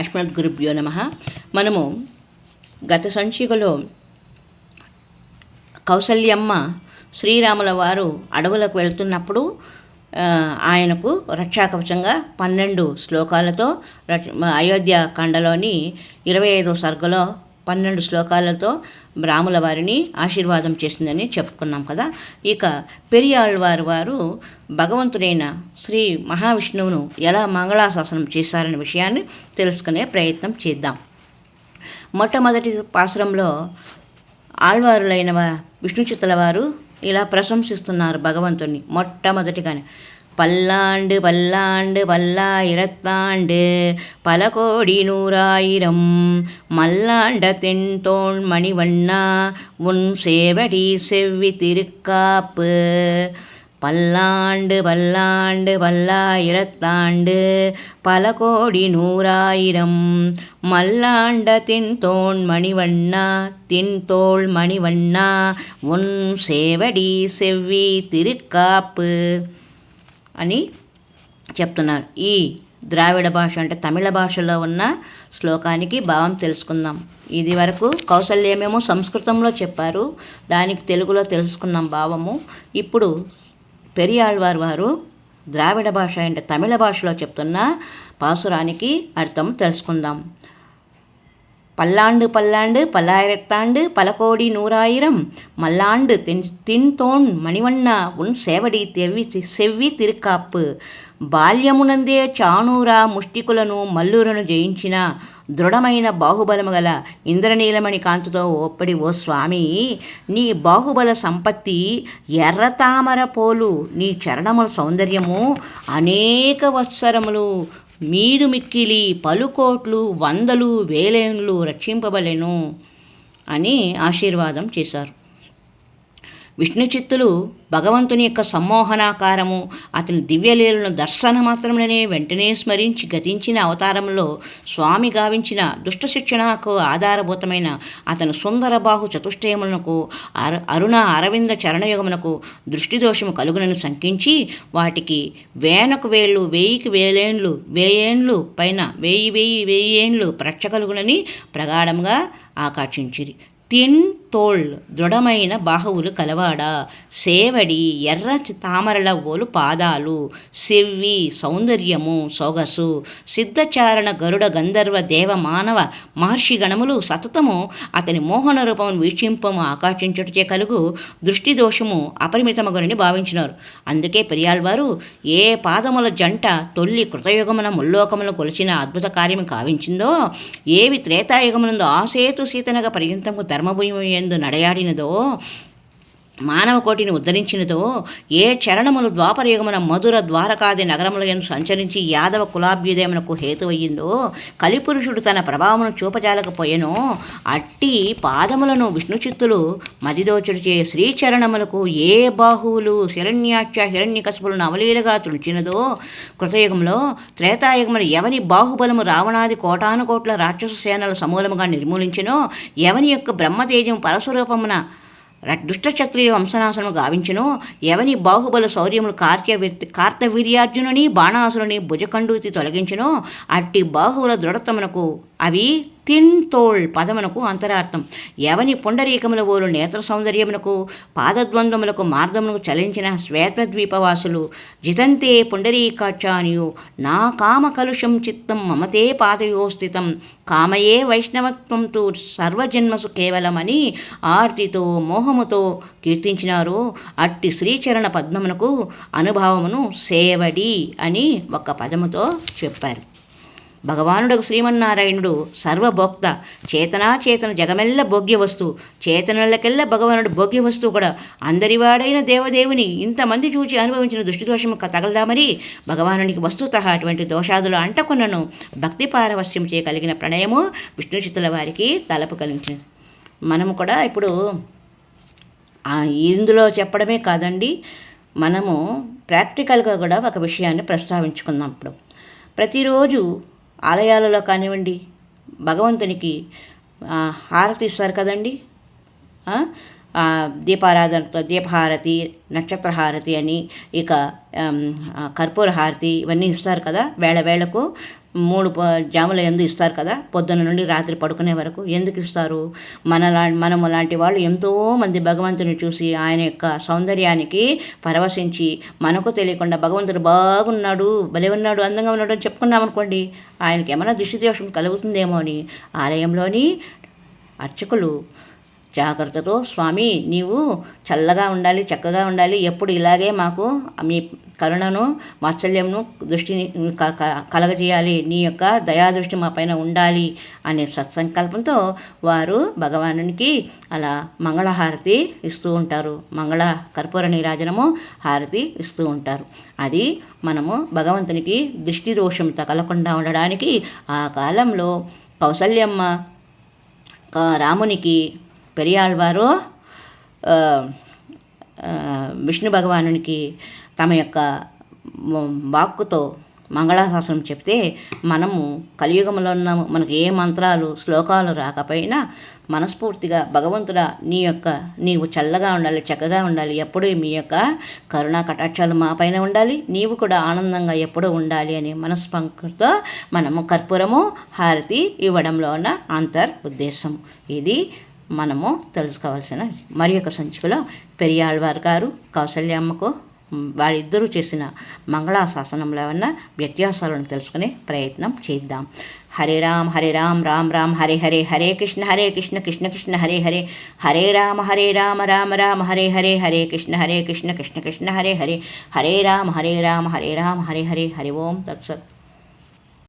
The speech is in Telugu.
అస్మద్ గురుభ్యో నమ. మనము గత సంచికలో కౌసల్యమ్మ శ్రీరాముల వారు అడవులకు వెళ్తున్నప్పుడు ఆయనకు రక్షాకవచంగా పన్నెండు శ్లోకాలతో అయోధ్య కాండలోని ఇరవై ఐదో సర్గలో పన్నెండు శ్లోకాలతో రాముల వారిని ఆశీర్వాదం చేసిందని చెప్పుకున్నాం కదా. ఇక పెరియాళ్ళవారు వారు భగవంతుడైన శ్రీ మహావిష్ణువును ఎలా మంగళాశాసనం చేశారనే విషయాన్ని తెలుసుకునే ప్రయత్నం చేద్దాం. మొట్టమొదటి పాసురంలో ఆళ్వారులైన విష్ణు చిత్తల వారు ఇలా ప్రశంసిస్తున్నారు భగవంతుని మొట్టమొదటిగానే. பல்லாண்டு பல்லாண்டு பல்லாயிரத்தாண்டு பல கோடி நூறாயிரம். மல்லாண்ட தென்தோள் மணிவண்ணா உன் சேவடி செவ்வி திருக்காப்பு. பல்லாண்டு பல்லாண்டு பல்லாயிரத்தாண்டு பல கோடி நூறாயிரம். மல்லாண்ட தின்தோன் மணிவண்ணா தின்தோள் மணிவண்ணா உன் சேவடி செவ்வி திருக்காப்பு. అని చెప్తున్నారు. ఈ ద్రావిడ భాష అంటే తమిళ భాషలో ఉన్న శ్లోకానికి భావం తెలుసుకుందాం. ఇది వరకు కౌసల్యమేమో సంస్కృతంలో చెప్పారు. దానికి తెలుగులో తెలుసుకున్నాం భావము. ఇప్పుడు పెరియాళ్వార్ వారు ద్రావిడ భాష అంటే తమిళ భాషలో చెప్తున్న పాసురానికి అర్థం తెలుసుకుందాం. பல்லாண்டு பல்லாண்டு பல்லாயிரத்தாண்டு பல கோடி நூறாயிரம் மல்லாண்டு தென் తిన్తోణ్ మణివన్న ఉన్ సేవడి తెవ్వి సెవ్వి తిరుకాప్పు బాల్యమునందే చాణూర ముష్టికులను మల్లులను జయించిన దృఢమైన బాహుబలము గల ఇంద్రనీలమణి కాంతితో ఒప్పడి ఓ స్వామి నీ బాహుబల సంపత్తి ఎర్రతామర పోలు నీ చరణముల సౌందర్యము అనేక వత్సరములు మీరు మిక్కిలి పలుకోట్లు వందలు వేలేండ్లు రక్షింపబలెను అని ఆశీర్వాదం చేశారు. విష్ణు చిత్తులు భగవంతుని యొక్క సమ్మోహనాకారము అతని దివ్యలీలను దర్శన మాత్రములనే వెంటనే స్మరించి గతించిన అవతారంలో స్వామి గావించిన దుష్ట శిక్షణకు ఆధారభూతమైన అతని సుందర బాహు చతుష్టయములకు అరుణ అరవింద చరణయుగమునకు దృష్టి దోషము కలుగునని శంకించి వాటికి వేనకు వేళ్ళు వేయికి వేలేండ్లు వేయేండ్లు పైన వేయి వేయి వేయేండ్లు ప్రక్ష కలుగునని ప్రగాఢంగా ఆకాక్షించిరి. తిన్ తోళ్ దృఢమైన బాహువులు కలవాడా? సేవడి ఎర్ర తామరల ఓలు పాదాలు సివ్వి సౌందర్యము సొగసు. సిద్ధచారణ గరుడ గంధర్వ దేవ మానవ మహర్షి గణములు సతతము అతని మోహన రూపమును వీక్షింపము ఆకాశించుటచే కలుగు దృష్టి దోషము అపరిమితమగునని భావించినారు. అందుకే పెరియాళ్వారు ఏ పాదముల జంట తొల్లి కృతయుగమున ముల్లోకమును కొలిచిన అద్భుత కార్యము కావించిందో ఏవి త్రేతాయుగమునందు ఆసేతు సీతనగా పర్యంతము கர்மபூமி என்று நடையாடினதோ మానవ కోటిని ఉద్ధరించినతో ఏ చరణములు ద్వాపరయుగమున మధుర ద్వారకాది నగరములను సంచరించి యాదవ కులాభ్యుదయమునకు హేతువయ్యిందో కలిపురుషుడు తన ప్రభావమును చూపజాలకపోయెనో అట్టి పాదములను విష్ణుచిత్తులు మదిదోచుడిచే శ్రీచరణములకు ఏ బాహువులు శిరణ్యాక్ష హిరణ్యకశపులను అవలీలగా తుడిచినదో కృతయుగంలో త్రేతాయుగమున ఎవని బాహుబలము రావణాది కోటాను కోట్ల రాక్షస సేనల సమూలముగా నిర్మూలించినో ఎవని యొక్క బ్రహ్మతేజం పరస్వరూపమున దుష్టక్షత్రియ వంశనాశనము గావించును. ఎవని బాహుబల శౌర్యములు కార్త్యవీర్తి కార్తవీర్యార్జునుని బాణాసురుని భుజకండూతి తొలగించును. అట్టి బాహువుల దృఢత్వమునకు అవి తింటోళ్ పదమునకు అంతరార్థం. ఎవని పుండరీకముల ఓలు నేత్ర సౌందర్యమునకు పాదద్వంద్వములకు మార్గమునకు చలించిన శ్వేతద్వీపవాసులు జితంతే పుండరీకాచానియు నా కామ కలుషం చిత్తం మమతే పాదయోస్థితం కామయే వైష్ణవత్మంతు సర్వజన్మసు కేవలమని ఆర్తితో మోహముతో కీర్తించినారు అట్టి శ్రీచరణ పద్మమునకు అనుభవమును సేవడి అని ఒక పదముతో చెప్పారు. భగవానుడకు శ్రీమన్నారాయణుడు సర్వభోక్త. చేతనాచేతన జగమెల్ల భోగ్య వస్తువు చేతనులకెల్ల భగవానుడు భోగ్య వస్తువు కూడా. అందరివాడైన దేవదేవుని ఇంతమంది చూచి అనుభవించిన దృష్టి దోషము తగలదామని భగవానునికి వస్తుత అటువంటి దోషాదులు అంటకున్నను భక్తి పారవస్యం చేయగలిగిన ప్రణయము విష్ణుచితుల వారికి తలపు కలిగించింది మనము కూడా ఇప్పుడు ఇందులో చెప్పడమే కాదండి. మనము ప్రాక్టికల్గా కూడా ఒక విషయాన్ని ప్రస్తావించుకుందాం ఇప్పుడు. ప్రతిరోజు ఆలయాలలో కానివ్వండి భగవంతునికి హారతి ఇస్తారు కదండి? దీపారాధనతో దీపహారతి నక్షత్ర హారతి అని ఇక కర్పూర హారతి ఇవన్నీ ఇస్తారు కదా వేళ వేళకు. మూడు జాములు జాముల ఎందు ఇస్తారు కదా పొద్దున్న నుండి రాత్రి పడుకునే వరకు. ఎందుకు ఇస్తారు? మనలా మనము లాంటి వాళ్ళు ఎంతోమంది భగవంతుని చూసి ఆయన యొక్క సౌందర్యానికి పరవశించి మనకు తెలియకుండా భగవంతుడు బాగున్నాడు భలే ఉన్నాడు అందంగా ఉన్నాడు అని చెప్పుకున్నాం అనుకోండి ఆయనకి ఏమైనా దృష్టి దోషం కలుగుతుందేమో అని ఆలయంలోని అర్చకులు జాగ్రత్తతో స్వామి నీవు చల్లగా ఉండాలి చక్కగా ఉండాలి. ఎప్పుడు ఇలాగే మాకు మీ కరుణను వాత్సల్యంను దృష్టిని క- కలగజేయాలి. నీ యొక్క దయాదృష్టి మా పైన ఉండాలి అనే సత్సంకల్పంతో వారు భగవానునికి అలా మంగళహారతి ఇస్తూ ఉంటారు. మంగళ కర్పూర నీరాజనము హారతి ఇస్తూ ఉంటారు. అది మనము భగవంతునికి దృష్టి దోషం తగలకుండా ఉండడానికి ఆ కాలంలో కౌసల్యమ్మ రామునికి పెరియాళ్వారు విష్ణు భగవానునికి తమ యొక్క వాక్కుతో మంగళాశాసనం చెప్తే మనము కలియుగంలో ఉన్నాము మనకు ఏ మంత్రాలు శ్లోకాలు రాకపోయినా మనస్ఫూర్తిగా భగవంతుడా నీ యొక్క నీవు చల్లగా ఉండాలి చక్కగా ఉండాలి ఎప్పుడూ మీ యొక్క కరుణా కటాక్షాలు మా పైన ఉండాలి నీవు కూడా ఆనందంగా ఎప్పుడూ ఉండాలి అనే మనస్పంకతో మనము కర్పూరము హారతి ఇవ్వడంలో ఉన్న అంతర్ ఉద్దేశం. ఇది మనము తెలుసుకోవాల్సిన మరి యొక్క సంచికలో పెరియాళ్వార్ గారు కౌసల్యమ్మకు వారిద్దరూ చేసిన మంగళాశాసనంలో ఉన్న వ్యత్యాసాలను తెలుసుకునే ప్రయత్నం చేద్దాం. హరే రామ్ హరే రామ్ రామ్ రామ్ హరే హరే హరే కృష్ణ హరే కృష్ణ కృష్ణ కృష్ణ హరే హరే. హరే రామ హరే రామ రామ రామ హరే హరే హరే కృష్ణ హరే కృష్ణ కృష్ణ కృష్ణ హరే హరే. హరే రామ హరే రామ హరే రామ హరే హరే హరి ఓం తత్సత్.